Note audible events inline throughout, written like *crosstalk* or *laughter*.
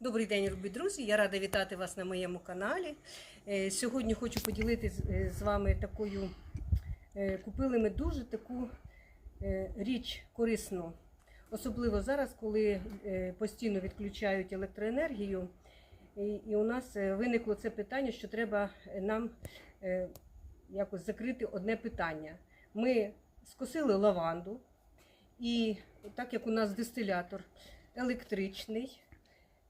Добрий день, любі друзі! Я рада вітати вас на моєму каналі. Е, Сьогодні хочу поділитися з- з вами такою. е, Купили ми дуже таку е, річ корисну, особливо зараз, коли е, постійно відключають електроенергію. І у нас е, виникло це питання, що треба нам е, якось закрити одне питання. Ми скосили лаванду, і так як у нас дистилятор електричний,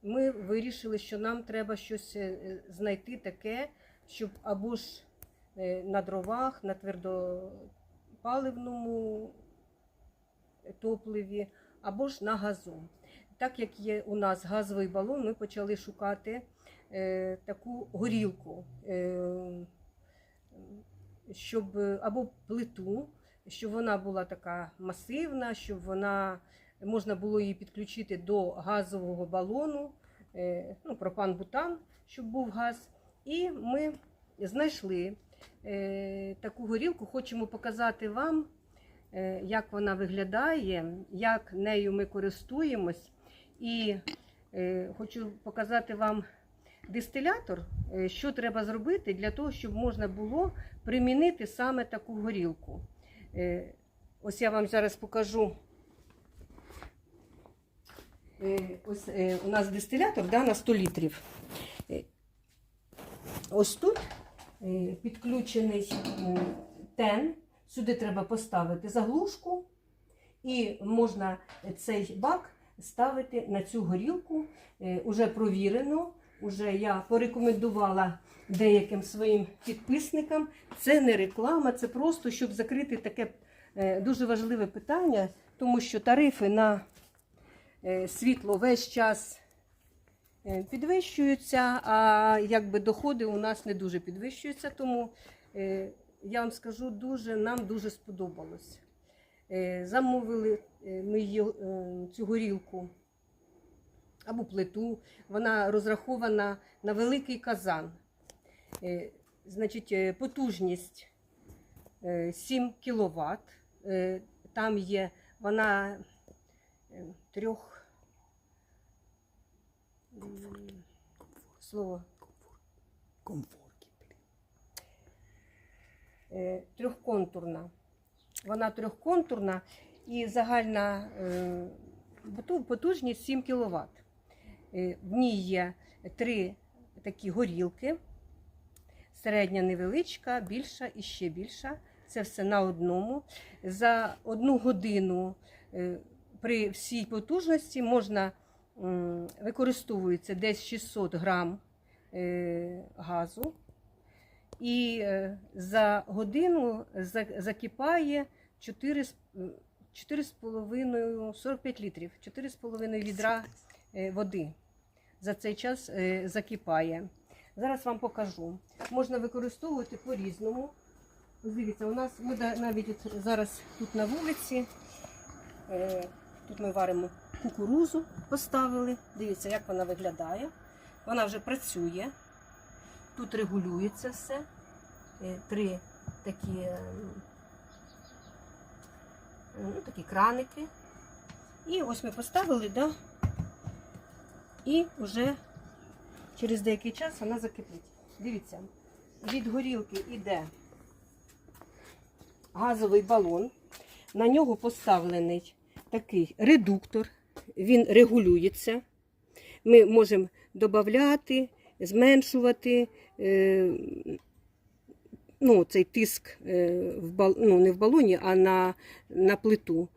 ми вирішили, що нам треба щось е, знайти таке, щоб або ж е, на дровах, на твердопаливному топливі, або ж на газу. Так як є у нас газовий балон, ми почали шукати е, таку горілку, е, щоб або плиту, щоб вона була така масивна, щоб вона можна було її підключити до газового балону, е, ну, пропан-бутан, щоб був газ. І ми знайшли е, таку горілку, хочемо показати вам, е, як вона виглядає, як нею ми користуємось. І хочу показати вам дистилятор, що треба зробити для того, щоб можна було примінити саме таку горілку. Ось я вам зараз покажу. Е, Ось е, у нас дистилятор да, на 100 літрів. Е, Ось тут підключений тен. Сюди треба поставити заглушку, і можна цей бак ставити на цю горілку. Уже провірено. Уже я порекомендувала деяким своїм підписникам. Це не реклама, це просто щоб закрити таке дуже важливе питання, тому що тарифи на світло весь час е, підвищуються, а якби доходи у нас не дуже підвищуються. Тому е, я вам скажу, дуже нам дуже сподобалось. Е, Замовили е, ми е, цю горілку або плиту. Вона розрахована на великий казан. Е, Значить, е, потужність е, 7 кВт. Там є вона е, трьох м, слово Комфорт. е, трьохконтурна. Вона трьохконтурна і загальна е, потужність 7 кВт. В ній є три такі горілки, середня невеличка, більша і ще більша. Це все на одному. За одну годину е, при всій потужності можна використовується десь 600 грам е, газу. І е, за годину за- закипає 4, з- м, 4,5 45 літрів, 4,5 відра е, води. За цей час закипає. Зараз вам покажу. Можна використовувати по-різному. Дивіться, у нас ми навіть зараз тут на вулиці. Тут ми варимо кукурузу, поставили. Дивіться, як вона виглядає. Вона вже працює. Тут регулюється все. Е, Три такі, е, ну, такі краники. І ось ми поставили, да? і вже через деякий час вона закипить. Дивіться, від горілки йде газовий балон. На нього поставлений такий редуктор. Він регулюється. Ми можемо додати, зменшувати е, ну, цей тиск е, в бал, ну, не в балоні, а на, на плиту.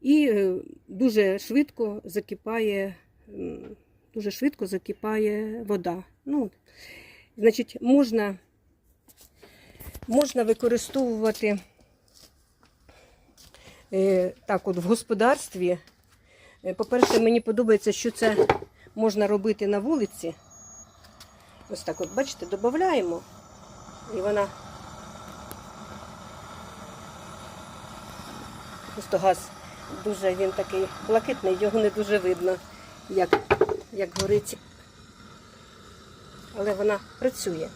І е, дуже швидко закипає, дуже швидко закипає вода. Ну, значить, можна, можна використовувати так от в господарстві. Е, По-перше, мені подобається, що це можна робити на вулиці. Ось так от, бачите, додаємо, і вона просто газ дуже він такий блакитний, його не дуже видно, як, як горить. Але вона працює.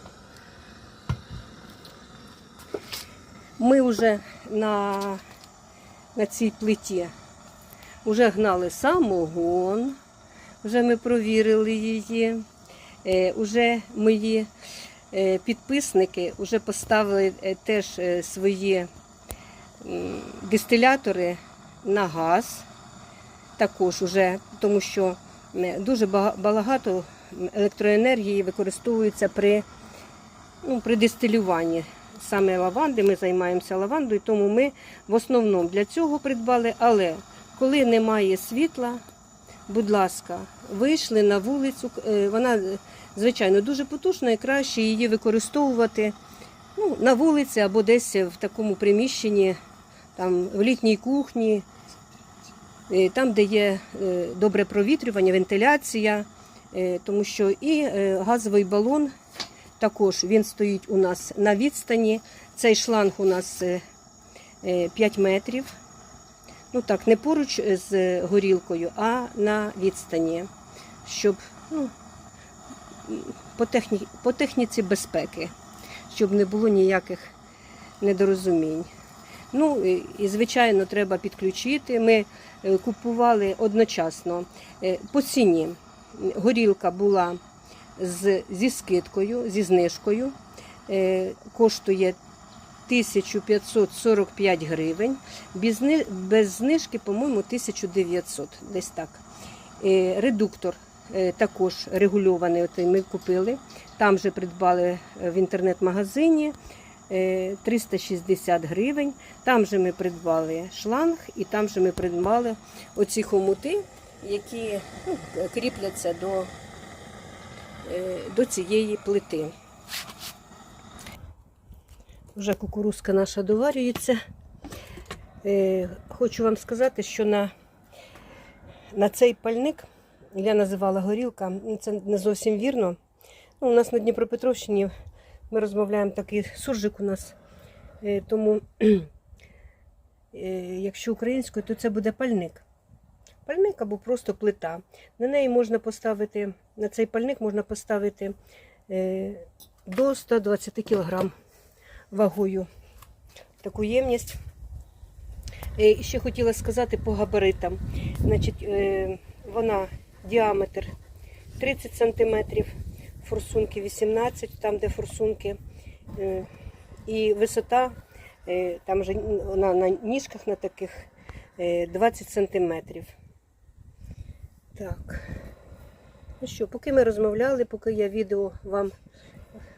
Ми вже на, на цій плиті вже гнали самогон, Вже ми провірили її. Е, Уже мої е, підписники вже поставили е, теж е, свої дистилятори на газ. Також уже, тому що е, дуже багато електроенергії використовується при, ну, при дистилюванні. Саме лаванди, ми займаємося лавандою, тому ми в основному для цього придбали. Але коли немає світла, будь ласка, вийшли на вулицю. е, Вона, е, звичайно, дуже потужна і краще її використовувати ну, на вулиці або десь в такому приміщенні, там, в літній кухні, е, там, де є добре провітрювання, вентиляція, тому що і газовий балон також він стоїть у нас на відстані. Цей шланг у нас е, е, 5 метрів. Ну так, не поруч з горілкою, а на відстані, щоб ну, по, техні, по техніці безпеки, щоб не було ніяких недорозумінь. Ну і, звичайно, треба підключити. Ми е, купували одночасно е, по ціні. Горілка була з, зі скидкою, зі знижкою. Е, Коштує 1545 гривень. Без, без знижки, по-моєму, 1900, десь так. Е, Редуктор е, також регульований, ми купили. Там же придбали в інтернет-магазині е, 360 гривень. Там же ми придбали шланг і там же ми придбали оці хомути, які ну, кріпляться до, до цієї плити. Вже кукурузка наша доварюється. Е, Хочу вам сказати, що на, на цей пальник я називала горілка, ну, це не зовсім вірно. Ну, у нас на Дніпропетровщині ми розмовляємо такий суржик у нас. Е, Тому, *clears throat* е, якщо українською, то це буде пальник. Пальник або просто плита. На неї можна поставити, на цей пальник можна поставити е, до 120 кг вагою таку ємність. Е, І ще хотіла сказати по габаритам. Значить, е, вона діаметр 30 см, форсунки 18 там де форсунки. І висота, там же вона на ніжках на таких е, 20 см. Так. Ну що, поки ми розмовляли, поки я відео вам,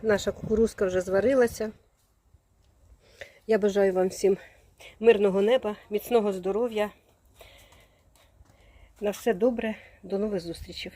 наша кукурузка вже зварилася. Я бажаю вам всім мирного неба, міцного здоров'я. На все добре, до нових зустрічей.